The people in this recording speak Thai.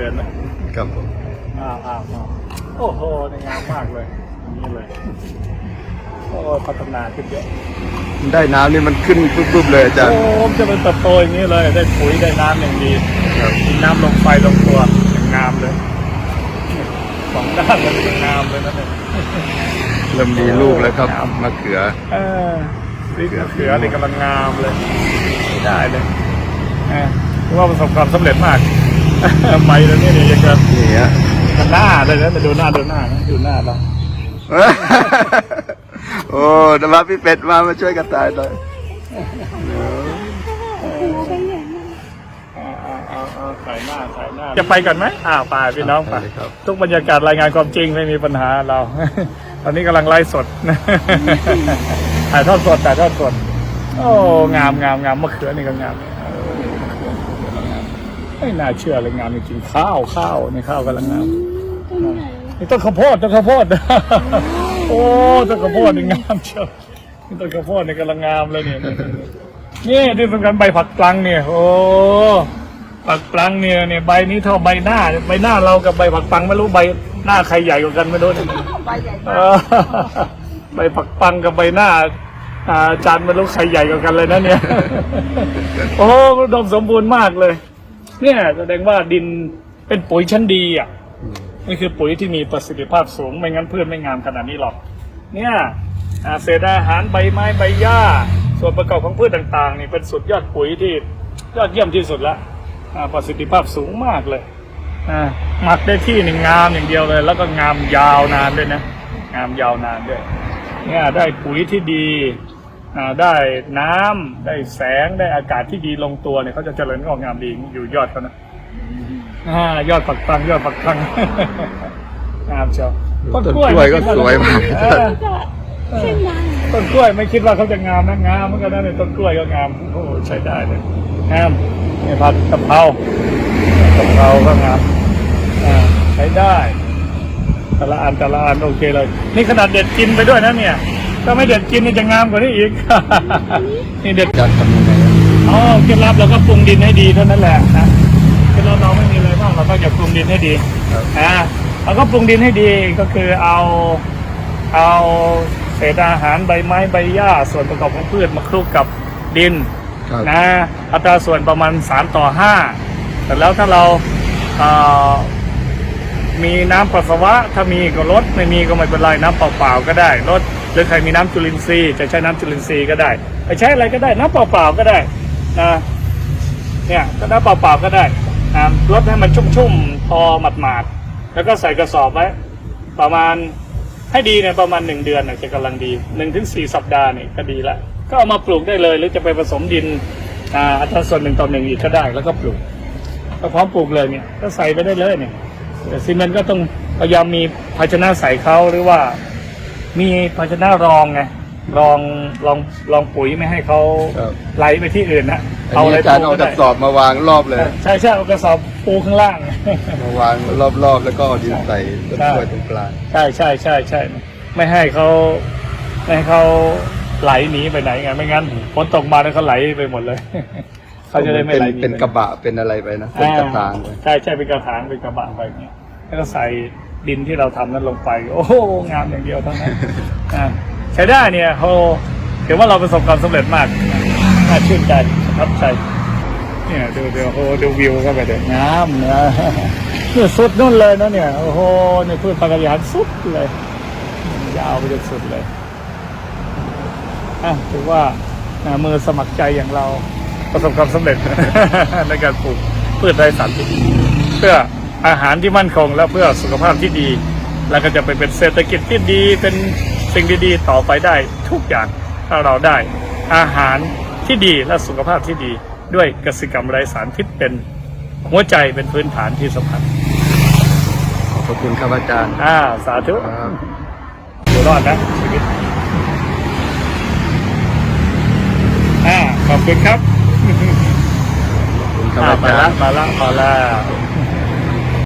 เดือนแล้วครับผมอ้าวอ้าวอ้าวโอ้โหในงามมากเลยอย่างนี้เลยโอ้พัฒนาขึ้นเยอะได้น้ำนี่มันขึ้นปุ๊บๆเลยอาจารย์โอ้มันจะเป็นเติบโตอย่างนี้เลย ได้ปุ๋ยได้น้ำอย่างดีครับมีน้ำลงไฟลงตัวอย่างงามเลยสองด้านเลยอย่างงามเลยนะเนี่ยเริ่มมีลูกแล้วครับมะเขือเออนี่เขือนี่กำลังงามเลยไม่ได้เลยเออถือว่าประสบความสำเร็จมาก ไปแล้วเนี่ยเนี่ยยังจะนี่ฮะมันหน้าเลยนะมาดูหน้าดูหน้านะดูหน้าเราโอ้เดี๋ยวมาพี่เป็ดมามาช่วยกันตายหน่อยเอาเอาเอาเอาใส่หน้าใส่หน้าจะไปก่อนไหมอ้าวไปพี่น้องไปครับทุกบรรยากาศรายงานความจริงไม่มีปัญหาเรา ตอนนี้กำลังไลฟ์สดถ่ายทอดสดถ่ายทอดสด โอ้ งามงามงามมะเขือนี่ก็งามเออมะเขือนี่กำลังงาม ไม่น่าเชื่อเลยงามจริงๆข้าวข้าวในข้าวกำลังงามนี่ต้นข้าวโพดต้นข้าวโพดโอ้ต้นข้าวโพดนี่งามเชียวนี่ต้นข้าวโพดนี่กำลังงามเลยเนี่ยนี่ที่สำคัญใบผักปลังเนี่ยโอ้ผักปลังเนี่ยเนี่ยใบนี้เท่าใบหน้าใบหน้าเรากับใบผักปังไม่รู้ใบหน้าใครใหญ่กว่ากันไม่รู้เนี่ยเออใบผักปังกับใบหน้าอาอาจารย์ไม่รู้ใครใหญ่กว่ากันเลยนะเนี่ย โอ้อุดมสมบูรณ์มากเลย เนี่ยแสดงว่าดินเป็นปุ๋ยชั้นดีอะนี่คือปุ๋ยที่มีประสิทธิภาพสูงไม่งั้นพืชไม่งามขนาดนี้หรอก เนี่ยอ่าเศษอาหารใบไม้ใบหญ้า ส่วนประกอบของพืชต่างๆนี่เป็นสุดยอดปุ๋ยที่ยอดเยี่ยมที่สุดละอ่าประสิทธิภาพสูงมากเลยอ่าหมักได้ที่หนึ่งงามอย่างเดียวเลย แล้วก็งามยาวนานด้วยนะ งามยาวนานด้วยเนี่ยได้ปุ๋ยที่ดีอ่า ได้น้ำได้แสงได้อากาศที่ดีลงตัวเนี่ยเขาจะเจริญงอกงามดีอยู่ยอดเขานะอ่ายอดฝักฟังยอดฝักฟังงามเชียวต้นกล้วยก็สวยมากเออต้นกล้วยไม่คิดว่าเขาจะงามนะงามเหมือนกันนะเนี่ยต้นกล้วยก็งามโอ้โหใช้ได้เลยงามนี่ผัดกะเพรากะเพราก็งามอ่าใช้ได้แต่ละอันแต่ละอันโอเคเลย นี่ขนาดเด็ดกินไปด้วยนะเนี่ย ถ้าไม่เด็ดกินนี่จะงามกว่านี้อีก นี่เด็ดอาจารย์ทำยังไงอ๋อเคล็ดลับเราก็ปรุงดินให้ดีเท่านั้นแหละนะเคล็ดลับเราไม่มีอะไรมากเราก็จะปรุงดินให้ดีครับอ่าเราก็ปรุงดินให้ดีก็คือเอาเอาเศษอาหารใบไม้ใบหญ้าส่วนประกอบของพืชมาคลุกกับดินครับนะอัตราส่วนประมาณ 3 ต่อ 5 แต่แล้วถ้าเราเอ่อมีน้ำปัสสาวะ ถ้ามีก็ลดไม่มีก็ไม่เป็นไรน้ำเปล่าๆก็ได้ลด หรือใครมีน้ำจุลินทรีย์จะใช้น้ำจุลินทรีย์ก็ได้ไปใช้อะไรก็ได้น้ำเปล่าๆก็ได้นะเนี่ยก็น้ำเปล่าๆก็ได้นะลดให้มันชุ่มๆพอหมาดๆแล้วก็ใส่กระสอบไว้ประมาณให้ดีเนี่ยประมาณหนึ่งเดือนน่ะจะกำลังดีหนึ่งถึงสี่สัปดาห์เนี่ยก็ดีละก็เอามาปลูกได้เลย หรือจะไปผสมดินอัตราส่วนหนึ่งต่อหนึ่งอีกก็ได้แล้วก็ปลูกก็พร้อมปลูกเลยเนี่ยก็ใส่ไปได้เลยเนี่ยแต่ซีเมนต์ก็ต้องพยายามมีภาชนะใส่เขาหรือว่า มีภาชนะรองไงรองรองรองปุ๋ยไม่ให้เขาครับ ไหลไปที่อื่นนะอันนี้อาจารย์เอาปูกระสอบมาวางรอบเลย ใช่ใช่เอากระสอบปูข้างล่าง มาวางรอบๆ แล้วก็เอาดินใส่ต้นกล้วยตรงกลางใช่ใช่ใช่ใช่ไม่ให้เขาไม่ให้เขาไหลหนีไปไหนไงไม่งั้นฝนตกมาแล้วเขาไหลไปหมดเลย เขาจะได้ไม่เป็นไหลหนีเป็นกระบะเป็นอะไรไปนะ เป็นกระถางไป อ่ใช่ใช่เป็นกระถางเป็นกระบะไปเนี่ยแล้วก็ใส่ ดินที่เราทำนั้นลงไป โอ้โหงามอย่างเดียวเท่านั้นใช้ได้เนี่ยโหถือว่าเราประสบความสำเร็จมากน่าชื่นใจประทับใจเนี่ยดูดูโอ้ดูวิวเข้าไปเด็งามนะเนี่ยสุดนู่นเลยนะเนี่ยโอ้โหในพืชพันธุ์ยานสุดเลยยาวไปจนสุดเลยอะถือว่าอ่ามือสมัครใจอย่างเราประสบความสำเร็จในการปลูกพืชไร้สารพิษเพื่อ อาหารที่มั่นคง และเพื่อสุขภาพที่ดี แล้วก็จะไปเป็นเศรษฐกิจที่ดีเป็นสิ่งดีๆต่อไปได้ทุกอย่างถ้าเราได้อาหารที่ดีและสุขภาพที่ดี ด้วยกสิกรรมไร้สารพิษเป็นหัวใจเป็นพื้นฐานที่สำคัญขอบพระคุณครับอาจารย์อ่าสาธุครับอยู่รอดนะชีวิตอ่าขอบคุณครับขอบคุณครับอ่าอามาจารละย์ มาละมาละ